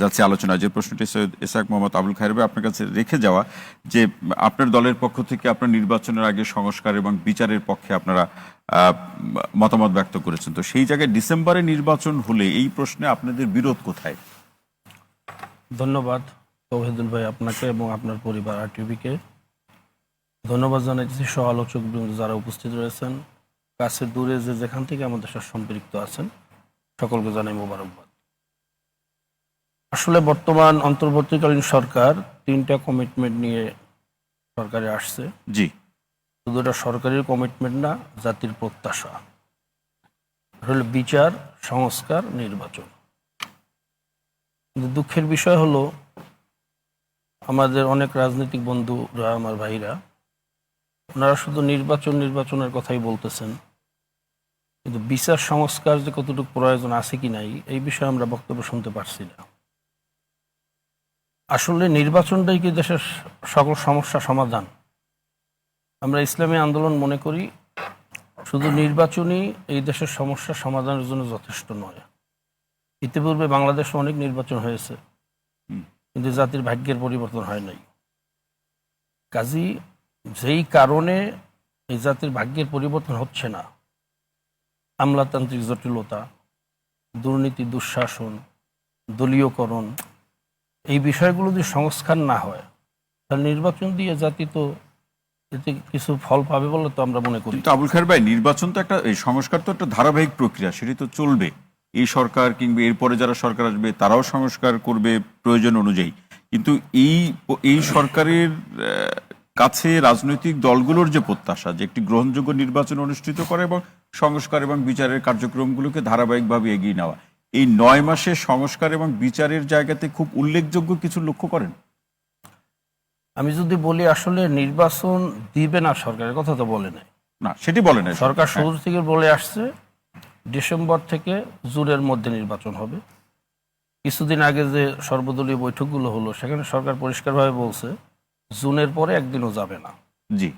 যাচ্ছে আলোচনা। যে প্রশ্নটি সৈয়দ ইসাক মোহাম্মদ আবুল ভাই আপনার কাছে রেখে যাওয়া, যে আপনার দলের পক্ষ থেকে আপনার নির্বাচনের আগে সংস্কার এবং বিচারের পক্ষে আপনারা মতামত ব্যক্ত করেছেন। তো সেই জায়গায় ডিসেম্বরে নির্বাচন হলে এই প্রশ্নে আপনাদের বিরোধ কোথায়? ধন্যবাদ তৌহিদুল ভাই আপনাকে এবং আপনার পরিবার আর টিভিকে ধন্যবাদ জানাইছি সহ আলোচক যারা উপস্থিত রয়েছেন। কাছে দূরে যে যেখান থেকে আমাদের সাথে সম্পৃক্ত আছেন, সকলকে জানাই মোবারকবাদ। আসলে বর্তমান অন্তর্বর্তীকালীন সরকার তিনটা কমিটমেন্ট নিয়ে সরকারে আসছে। জি। শুধু এটা সরকারের কমিটমেন্ট না জাতির প্রত্যাশা। হলো বিচার সংস্কার নির্বাচন। কিন্তু দুঃখের বিষয় হলো আমাদের অনেক রাজনৈতিক বন্ধুরা আমার ভাইরা ওনারা শুধু নির্বাচন নির্বাচনের কথাই বলতেছেন। কিন্তু বিচার সংস্কার যে কতটুকু প্রয়োজন আছে কি নাই এই বিষয়ে আমরা বক্তব্য শুনতে পারছি না। আসলে নির্বাচনটাই কি দেশের সকল সমস্যা সমাধান? আমরা ইসলামী আন্দোলন মনে করি শুধু নির্বাচনই এই দেশের সমস্যা সমাধানের জন্য যথেষ্ট নয়। ইতিপূর্বে বাংলাদেশে অনেক নির্বাচন হয়েছে কিন্তু জাতির ভাগ্যের পরিবর্তন হয় নাই। কাজী যেই কারণে এই জাতির ভাগ্যের পরিবর্তন হচ্ছে না আমলাতান্ত্রিক জটিলতা দুর্নীতি দুঃশাসন দলীয়করণ এই বিষয়গুলো যদি সংস্কার না হয়, তাহলে নির্বাচন দিয়ে জাতি তো এতে কিছু ফল পাবে বলে তো আমরা মনে করি। কিন্তু আবুল খায়ের ভাই, নির্বাচন তো একটা, এই সংস্কার তো একটা ধারাবাহিক প্রক্রিয়া, সেটি তো চলবে। এই সরকার কিংবা এরপরে যারা সরকার আসবে, তারাও সংস্কার করবে প্রয়োজন অনুযায়ী। কিন্তু এই এই সরকারের কাছে রাজনৈতিক দলগুলোর যে প্রত্যাশা, যে একটি গ্রহণযোগ্য নির্বাচন অনুষ্ঠিত করে এবং সংস্কার এবং বিচারের কার্যক্রমগুলোকে ধারাবাহিকভাবে এগিয়ে নেওয়া এই নয় মাসে সংস্কার এবং বিচারের জায়গাতে খুব উল্লেখযোগ্য কিছু লক্ষ্য করেন? আমি যদি বলি আসলে নির্বাচন দিবে না সরকারের কথা তো বলে নাই। না সেটি বলেন না সরকার শুরু থেকে বলে আসছে ডিসেম্বর থেকে জুনের মধ্যে নির্বাচন হবে। কিছুদিন আগে যে সর্বদলীয় বৈঠকগুলো হলো সেখানে সরকার পরিষ্কারভাবে বলছে জুনের পরে একদিনও যাবে না। জি।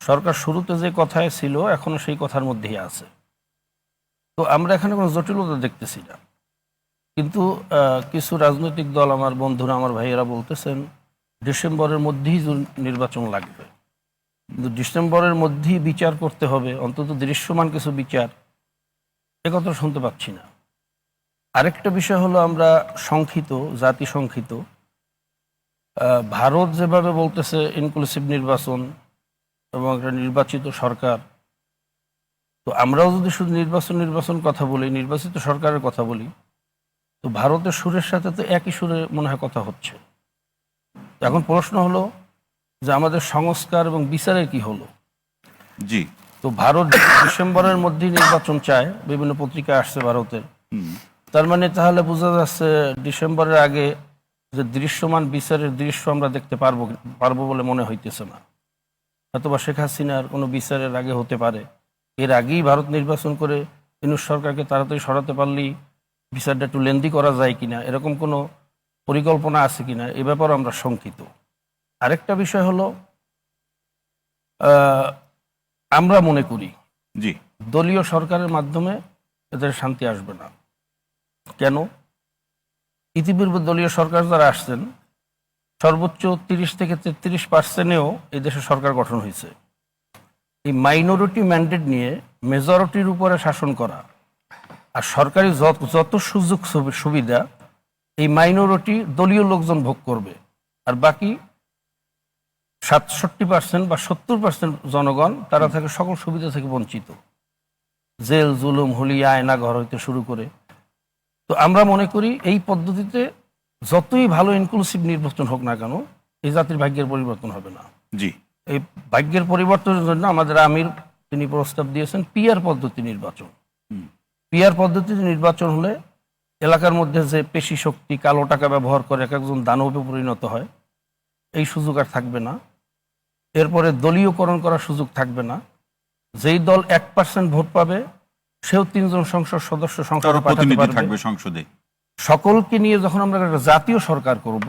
সরকার শুরুতে যে কথায় ছিল এখনও সেই কথার মধ্যেই আছে। তো আমরা এখানে কোনো জটিলতা দেখতেছি না। কিন্তু কিছু রাজনৈতিক দল আমার বন্ধুরা, আমার ভাইয়েরা বলতেছেন, ডিসেম্বরের মধ্যেই নির্বাচন লাগবে। কিন্তু ডিসেম্বরের মধ্যেই বিচার করতে হবে, অন্তত দৃশ্যমান কিছু বিচার, এ কথা শুনতে পাচ্ছি না। আরেকটা বিষয় হলো আমরা সংখিত জাতি সংখিত ভারত যেভাবে বলতেছে ইনক্লুসিভ নির্বাচন এবং একটা নির্বাচিত সরকার তো আমরাও যদি শুধু নির্বাচন নির্বাচন কথা বলি নির্বাচিত সরকারের কথা বলি তো ভারতের সুরের সাথে তো একই সুরে মনে হয় কথা হচ্ছে। এখন প্রশ্ন হলো যে আমাদের সংস্কার এবং বিচারের কি হলো? জি। তো ভারত ডিসেম্বরের মধ্যেই নির্বাচন চায় বিভিন্ন পত্রিকা আসছে ভারতের। তার মানে তাহলে বোঝা যাচ্ছে ডিসেম্বরের আগে যে দৃশ্যমান বিচারের দৃশ্য আমরা দেখতে পারব পারব বলে মনে হইতেছে না। অথবা শেখ হাসিনার কোনো বিচারের আগে হতে পারে। এর আগেই ভারত নির্বাচন করে ইনুস সরকারকে তাড়াতাড়ি সরাতে পারলেই বিচারটা একটু লেন্দি করা যায় কিনা এরকম কোনো পরিকল্পনা আছে কিনা এ ব্যাপারে আমরা শঙ্কিত। আরেকটা বিষয় হলো আমরা মনে করি জি। দলীয় সরকারের মাধ্যমে এদের শান্তি আসবে না। কেন? ইতিপূর্বে দলীয় সরকার যারা আসছেন সর্বোচ্চ তিরিশ থেকে তেত্রিশ পার্সেন্টেও এই দেশে সরকার গঠন হয়েছে। এই মাইনরিটি ম্যান্ডেট নিয়ে মেজরিটির উপরে শাসন করা আর সরকারি যত সুযোগ সুবি- সুবিধা, এই মাইনরিটি দলীয় লোকজন ভোগ করবে। আর বাকি সাতষট্টি পার্সেন্ট বা সত্তর পার্সেন্ট জনগণ তারা থেকে সকল সুবিধা থেকে বঞ্চিত। জেল, জুলুম হুলিয়া আয়না, ঘর হইতে শুরু করে। তো আমরা মনে করি এই পদ্ধতিতে যতই ভালো ইনক্লুসিভ নির্বাচন হোক না কেন, এই জাতির ভাগ্যের পরিবর্তন হবে না। জি। এই ভাগ্যের পরিবর্তনের জন্য আমাদের আমির তিনি প্রস্তাব দিয়েছেন পিয়ার পদ্ধতি নির্বাচন। পিয়ার পদ্ধতিতে নির্বাচন হলে এলাকার মধ্যে যে পেশি শক্তি কালো টাকা ব্যবহার করে এক একজন দানবে পরিণত হয় এই সুযোগ আর থাকবে না। এরপরে দলীয়করণ করার সুযোগ থাকবে না। যেই দল এক পার্সেন্ট ভোট পাবে সেও তিনজন সংসদ সদস্য সংসদে পাঠাতে থাকবে সংসদে। সকলকে নিয়ে যখন আমরা একটা জাতীয় সরকার করব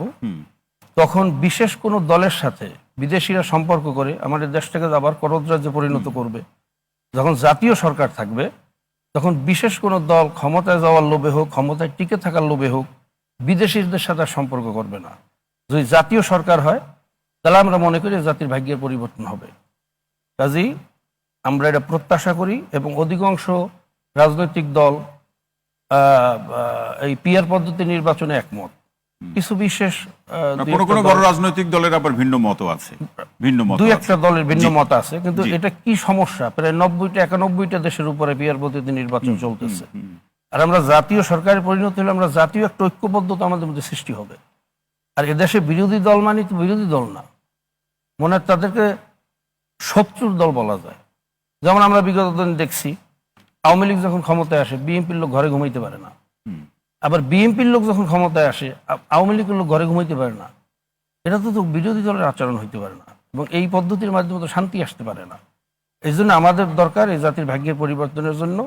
তখন বিশেষ কোনো দলের সাথে বিদেশিরা সম্পর্ক করে আমাদের দেশটাকে আবার করদ রাজ্যে পরিণত করবে। যখন জাতীয় সরকার থাকবে তখন বিশেষ কোনো দল ক্ষমতায় যাওয়ার লোভে হোক ক্ষমতায় টিকে থাকার লোভে হোক বিদেশিদের সাথে আর সম্পর্ক করবে না। যদি জাতীয় সরকার হয় তাহলে আমরা মনে করি জাতির ভাগ্যের পরিবর্তন হবে। কাজেই আমরা এটা প্রত্যাশা করি এবং অধিকাংশ রাজনৈতিক দল এই পিয়ার পদ্ধতি নির্বাচনে একমত। কিছু বিশেষ কোনো বড় রাজনৈতিক দলের আবার ভিন্ন মত আছে। ভিন্ন মত দুই একটা দলের ভিন্ন মত আছে কিন্তু এটা কি সমস্যা? প্রায় নব্বইটা একানব্বইটা দেশের উপরে পিয়ার পদ্ধতি নির্বাচন চলতেছে। আর আমরা জাতীয় সরকারে পরিণত হলে আমরা জাতীয় একটা ঐক্যবদ্ধতা আমাদের মধ্যে সৃষ্টি হবে। আর এদেশে বিরোধী দল মানে তো বিরোধী দল না। মনে হয় তাদেরকে শত্রুর দল বলা যায়। যেমন আমরা বিগত দিন দেখছি আওয়ামী লীগ যখন ক্ষমতায় আসে বিএনপির লোক ঘরে ঘুমাইতে পারে না। আবার বিএনপির লোক যখন ক্ষমতায় আসে আওয়ামী লীগের লোক ঘরে ঘুমাইতে পারে না। এটা তো বিরোধী দলের আচরণ হইতে পারে না এবং এই পদ্ধতির মাধ্যমে তো শান্তি আসতে পারে না। এই জন্য আমাদের দরকার এই জাতির ভাগ্যের পরিবর্তনের জন্য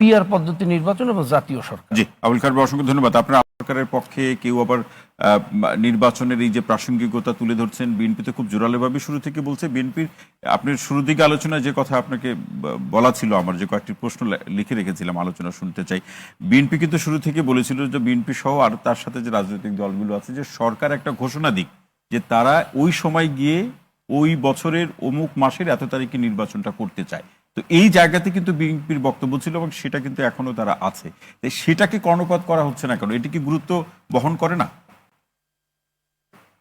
পিআর পদ্ধতি নির্বাচন এবং জাতীয় সরকার। জি, আবুল কার অসংখ্য ধন্যবাদ। আপনার সরকারের পক্ষে কেউ আবার নির্বাচনের এই যে প্রাসঙ্গিকতা তুলে ধরছেন, বিএনপি তো খুব জোরালোভাবে শুরু থেকে বলছে বিএনপির আপনি শুরুর দিকে আলোচনায় যে কথা আপনাকে বলা ছিল আমার, যে কয়েকটি প্রশ্ন লিখে রেখেছিলাম, আলোচনা শুনতে চাই। বিএনপি কিন্তু শুরু থেকে বলেছিল যে বিএনপি সহ আর তার সাথে যে রাজনৈতিক দলগুলো আছে, যে সরকার একটা ঘোষণা দিক, যে তারা ওই সময় গিয়ে ওই বছরের অমুক মাসের এত তারিখে নির্বাচনটা করতে চায়। তো এই জায়গাতে কিন্তু বিএনপির বক্তব্য ছিল এবং সেটা কিন্তু এখনও তারা আছে। সেটাকে কর্ণপাত করা হচ্ছে না কেন? এটি কি গুরুত্ব বহন করে না?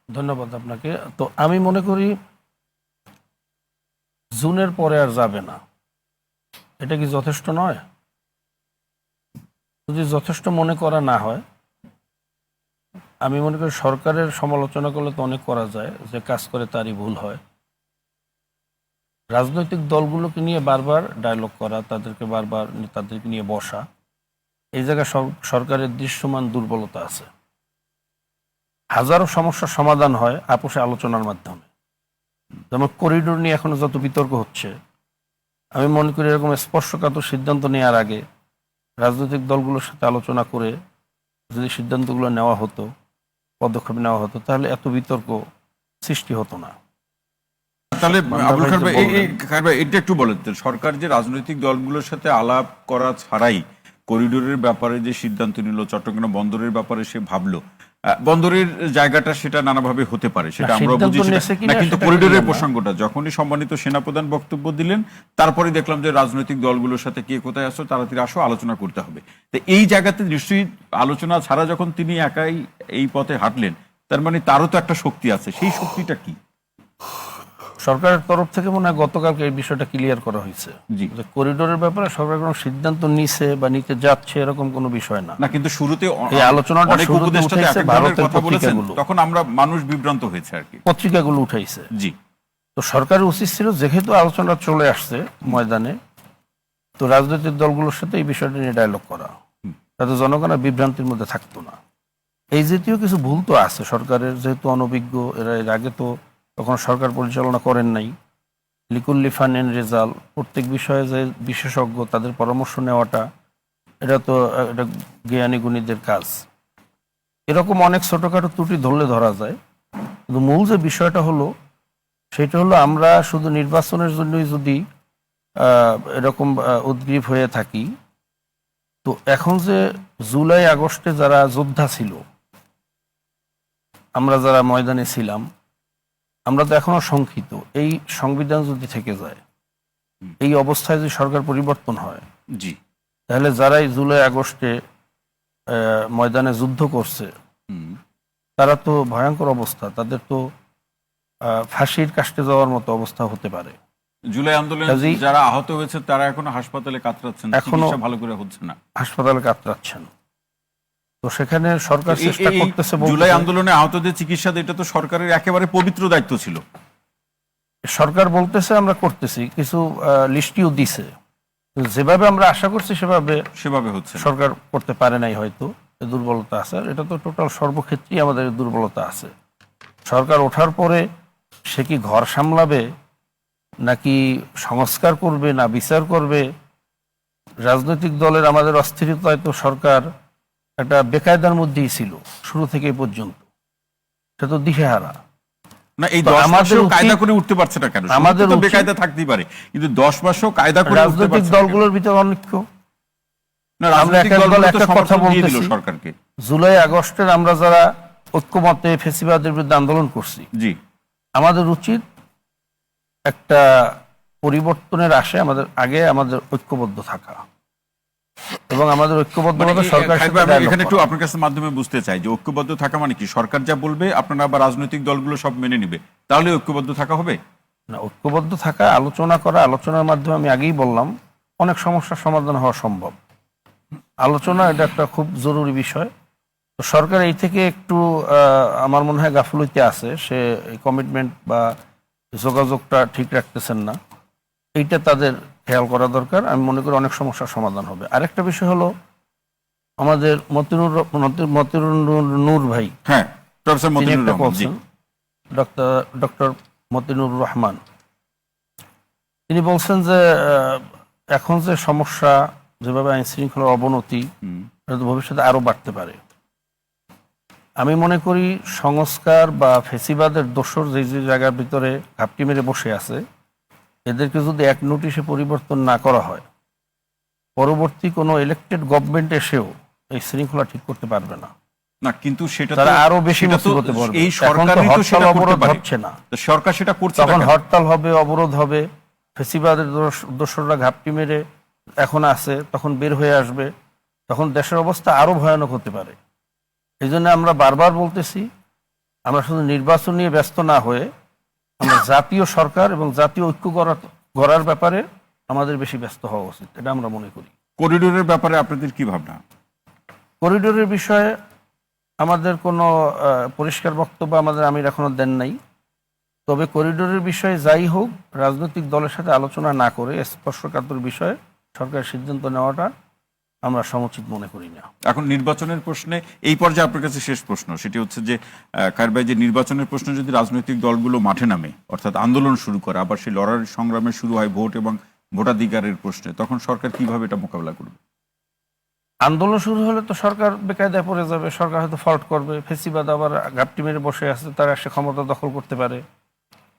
ধন্যবাদ আপনাকে। তো আমি মনে করি জুনের পরে আর যাবে না। এটা কি যথেষ্ট নয়? যদি যথেষ্ট মনে করা না হয়, আমি মনে করি সরকারের সমালোচনা করলে তো অনেক করা যায় যে কাজ করে তারই ভুল হয়। রাজনৈতিক দলগুলোকে নিয়ে বারবার ডায়লগ করা, তাদেরকে বারবার তাদেরকে নিয়ে বসা, এই জায়গায় সর- সরকারের দৃশ্যমান দুর্বলতা আছে। হাজারো সমস্যার সমাধান হয় আপোষে আলোচনার মাধ্যমে। যেমন করিডোর নিয়ে এখনও যত বিতর্ক হচ্ছে, আমি মনে করি এরকম স্পর্শকাতর সিদ্ধান্ত নেওয়ার আগে রাজনৈতিক দলগুলোর সাথে আলোচনা করে যদি সিদ্ধান্তগুলো নেওয়া হতো, পদক্ষেপ নেওয়া হতো, তাহলে এত বিতর্ক সৃষ্টি হতো না। তাহলে আবুল খান ভাই, খান ভাই, এটা একটু বলেন। সরকার যে রাজনৈতিক দলগুলোর সাথে আলাপ করা ছাড়াই করিডোরের ব্যাপারে যে সিদ্ধান্ত নিল চট্টগ্রাম বন্দরের ব্যাপারে সে ভাবলো বন্দরের জায়গাটা সেটা নানাভাবে হতে পারে সেটা আমরা বুঝি না কিন্তু করিডোরের প্রসঙ্গটা যখনই সম্মানিত সেনাপ্রধান বক্তব্য দিলেন তারপরে দেখলাম যে রাজনৈতিক দলগুলোর সাথে কে কোথায় আসো তাড়াতাড়ি আসো আলোচনা করতে হবে। তো এই জায়গাতে নিশ্চয়ই আলোচনা ছাড়া যখন তিনি একাই এই পথে হাঁটলেন তার মানে তারও তো একটা শক্তি আছে। সেই শক্তিটা কি? সরকারের তরফ থেকে মনে হয় গতকালকে এই বিষয়টা ক্লিয়ার করা হয়েছে। করিডোরের ব্যাপারে সরকার কোনো সিদ্ধান্ত নিছে বা নিতে যাচ্ছে এরকম কোনো বিষয় না। না কিন্তু শুরুতে এই আলোচনাটা শুরুতে উপদেষ্টাতে উঠেছে ভারতের পত্রিকাগুলো। তখন আমরা মানুষ বিভ্রান্ত হয়েছে আর কি। পত্রিকাগুলো উঠাইছে। জি। তো সরকারের উচিত ছিল যেহেতু আলোচনা চলে আসছে ময়দানে তো রাজনৈতিক দলগুলোর সাথে এই বিষয়টা নিয়ে ডায়লগ করা। যাতে জনগণ আর বিভ্রান্তির মধ্যে থাকতো না। এই জাতীয় কিছু ভুল তো আছে সরকারের যেহেতু অনভিজ্ঞ এরা এর আগে তো তখন সরকার পরিচালনা করেন নাই। লিকুল্লি ফান এন্ড রেজাল্ট প্রত্যেক বিষয়ে যে বিশেষজ্ঞ তাদের পরামর্শ নেওয়াটা, এটা তো, এটা জ্ঞানী গুণীদের কাজ। এরকম অনেক ছোটখাটো ত্রুটি ধরলে ধরা যায়। কিন্তু মূল যে বিষয়টা হলো, সেটা হলো আমরা শুধু নির্বাচনের জন্যই যদি এরকম উদ্গ্রীব হয়ে থাকি, তো এখন যে জুলাই আগস্টে যারা যোদ্ধা ছিল, আমরা যারা ময়দানে ছিলাম আমরা তো এখনও শঙ্কিত। এই সংবিধান যদি থেকে যায় এই অবস্থায় যদি সরকার পরিবর্তন হয় জি। তাহলে যারাই জুলাই আগস্টে ময়দানে যুদ্ধ করছে। তারা তো ভয়ঙ্কর অবস্থা। তাদের তো ফাঁসির কাষ্টে যাওয়ার মতো অবস্থা হতে পারে। জুলাই আন্দোলনে যারা আহত হয়েছে তারা এখনও হাসপাতালে কাতরাচ্ছেন। এখনো- ভালো করে হচ্ছে না। হাসপাতালে কাতরাচ্ছেন। তো সেখানে সরকার চেষ্টা করতেছে জুলাই আন্দোলনে আহতদের চিকিৎসা এটা তো সরকারের একেবারে পবিত্র দায়িত্ব ছিল। সরকার বলতেছে আমরা করতেছি কিছু লিস্টিও দিছে। যেভাবে আমরা আশা করছি সেভাবে সেভাবে হচ্ছে সরকার করতে পারে নাই হয়তো দুর্বলতা আছে। আর এটা তো টোটাল সর্বক্ষেত্রেই আমাদের দুর্বলতা আছে। সরকার ওঠার পরে সে কি ঘর সামলাবে নাকি সংস্কার করবে না বিচার করবে? রাজনৈতিক দলের আমাদের অস্থিরতায় তো সরকার একটা বেকায়দার মধ্যেই ছিল শুরু থেকে পর্যন্ত। সে তো দিশেহারা। না এই আমাদের মাসেও কায়দা করে উঠতে পারছে না কেন? আমাদের আমাদের বেকায়দা থাকতেই পারে কিন্তু দশ মাসেও কায়দা করে রাজনৈতিক পারছে না কেন? দলগুলোর ভিতরে অনৈক্য। না রাজনৈতিক এক এক দল দলগুলো এক তো এক কথা সমর্থন দিয়ে দিল বলতেছি। সরকারকে। জুলাই আগস্টের আমরা যারা ঐক্যমতে ফেসিবাদের বিরুদ্ধে আন্দোলন করছি জি। আমাদের উচিত একটা পরিবর্তনের আশে আমাদের আগে আমাদের ঐক্যবদ্ধ থাকা। এবং আমাদের ঐক্যবদ্ধভাবে মানে আমি এখানে একটু আপনার কাছে মাধ্যমে বুঝতে চাই যে ঐক্যবদ্ধ থাকা মানে কি? সরকার যা বলবে আপনারা আবার রাজনৈতিক দলগুলো সব মেনে নিবে। তাহলে ঐক্যবদ্ধ থাকা হবে? না ঐক্যবদ্ধ থাকা আলোচনা করা আলোচনার মাধ্যমে আমি আগেই বললাম অনেক সমস্যার সমাধান হওয়া সম্ভব। আলোচনা এটা একটা খুব জরুরি বিষয়। তো সরকার এই থেকে একটু আমার মনে হয় গাফলুইতে আছে। সে কমিটমেন্ট বা যোগাযোগটা ঠিক রাখতেছেন না। এইটা তাদের খেয়াল করা দরকার। আমি মনে করি অনেক সমস্যার সমাধান হবে। আরেকটা বিষয় হলো আমাদের মতিনুর মতিনুর নূর- ভাই। হ্যাঁ ডক্টর ডক্টর মতিনুর রহমান। তিনি বলছেন যে এখন যে সমস্যা যেভাবে আইন শৃঙ্খলার অবনতি। ভবিষ্যতে আরও বাড়তে পারে। আমি মনে করি সংস্কার বা ফেসিবাদের দোষর যে যে জায়গার ভিতরে ঘাপটি মেরে বসে আছে এদেরকে যদি এক নোটিশে পরিবর্তন না করা হয় পরবর্তী কোনো ইলেক্টেড গভর্নমেন্ট এসেও এই শৃঙ্খলা ঠিক করতে পারবে না। না কিন্তু সেটা তারা আরও বেশি মুসিবতে পড়বে। এই সরকারই তো সেটা অবরোধ হচ্ছে না। সরকার সেটা করছে তখন হরতাল হবে অবরোধ হবে ফেসিবাদের দোসররা ঘাপটি মেরে এখন আছে তখন বের হয়ে আসবে। তখন দেশের অবস্থা আরও ভয়ানক হতে পারে। এই জন্য আমরা বারবার বলতেছি আমরা শুধু নির্বাচন নিয়ে ব্যস্ত না হয়ে আমরা জাতীয় সরকার এবং জাতীয় ঐক্য করা গড়ার ব্যাপারে আমাদের বেশি ব্যস্ত হওয়া উচিত এটা আমরা মনে করি। করিডোরের ব্যাপারে আপনাদের কি ভাবনা? করিডোরের বিষয়ে আমাদের কোনো পরিষ্কার বক্তব্য আমাদের আমির এখনও দেন নাই। তবে করিডোরের বিষয়ে যাই হোক রাজনৈতিক দলের সাথে আলোচনা না করে স্পর্শকাতর বিষয়ে সরকারের সিদ্ধান্ত নেওয়াটা আমরা সমুচিত মনে করি না। এখন নির্বাচনের প্রশ্নে এই পর্যায়ে আপনার কাছে শেষ প্রশ্ন সেটি হচ্ছে যে কার ভাই যে নির্বাচনের প্রশ্ন যদি রাজনৈতিক দলগুলো মাঠে নামে অর্থাৎ আন্দোলন শুরু করে আবার সেই লড়াই সংগ্রামে শুরু হয় ভোট এবং ভোটাধিকারের প্রশ্নে তখন সরকার কীভাবে এটা মোকাবেলা করবে? আন্দোলন শুরু হলে তো সরকার বেকায়দায় পড়ে যাবে সরকার হয়তো ফল্ট করবে ফেসিবাদ আবার ঘাপটি মেরে বসে আছে তারা সে ক্ষমতা দখল করতে পারে।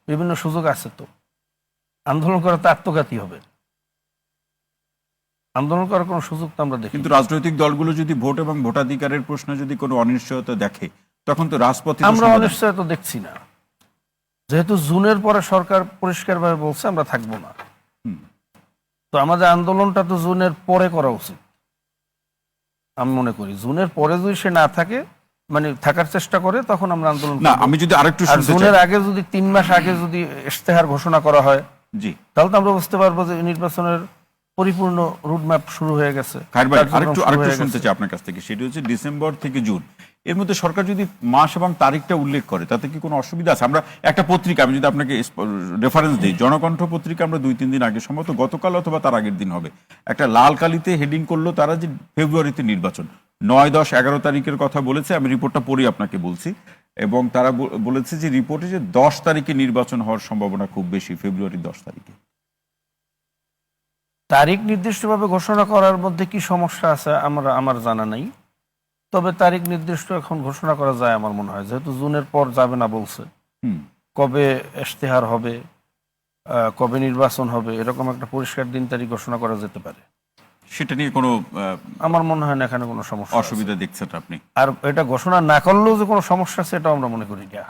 বিভিন্ন সুযোগ আছে তো। আন্দোলন করা তো আত্মঘাতী হবে। আন্দোলন করার কোনো সুযোগ তো আমরা দেখি কিন্তু রাজনৈতিক দলগুলো যদি ভোট এবং ভোটাধিকারের প্রশ্নে যদি কোনো অনিশ্চয়তা দেখে তখন তো রাজপথে আমরা অনিশ্চয়তা দেখছি না। যেহেতু জুনের পরে সরকার পরিষ্কারভাবে বলছে আমরা থাকব না। তো আমাদের আন্দোলনটা তো জুনের পরে করা উচিত। আমি মনে করি জুনের পরে যদি সে না থাকে মানে থাকার চেষ্টা করে তখন আমরা আন্দোলন না আমি যদি আরেকটু জুনের আগে যদি তিন মাস আগে যদি ইশতেহার ঘোষণা করা হয় জি। তাহলে তো আমরা বুঝতে পারব যে নির্বাচনের পরিপূর্ণ রুটম্যাপ শুরু হয়ে গেছে। আরেকটু আরেকটু শুনতে চাই আপনার কাছ থেকে। সেটি হচ্ছে ডিসেম্বর থেকে জুন এর মধ্যে সরকার যদি মাস এবং তারিখটা উল্লেখ করে তাতে কি কোনো অসুবিধা আছে? আমরা একটা পত্রিকা আমি যদি আপনাকে রেফারেন্স দিই জনকণ্ঠ পত্রিকা আমরা দুই তিন দিন আগে সম্ভবত গতকাল অথবা তার আগের দিন হবে। একটা লাল কালিতে হেডিং করল তারা যে ফেব্রুয়ারিতে নির্বাচন। নয় দশ এগারো তারিখের কথা বলেছে আমি রিপোর্টটা পড়ি আপনাকে বলছি। এবং তারা বলেছে যে রিপোর্টে যে দশ তারিখে নির্বাচন হওয়ার সম্ভাবনা খুব বেশি ফেব্রুয়ারি দশ তারিখে। তারিখ নির্দিষ্টভাবে ঘোষণা করার মধ্যে কি সমস্যা আছে আমরা আমার জানা নাই। তবে তারিখ নির্দিষ্ট এখন ঘোষণা করা যায় আমার মনে হয় যেহেতু জুনের পর যাবে না বলছে। কবে ইশতেহার হবে কবে নির্বাচন হবে এরকম একটা পরিষ্কার দিন তারিখ ঘোষণা করা যেতে পারে। সেটা নিয়ে কোনো আমার মনে হয় না এখানে কোনো সমস্যা অসুবিধা দেখছেন আপনি। আর এটা ঘোষণা না করলেও যে কোনো সমস্যা আছে এটাও আমরা মনে করি না।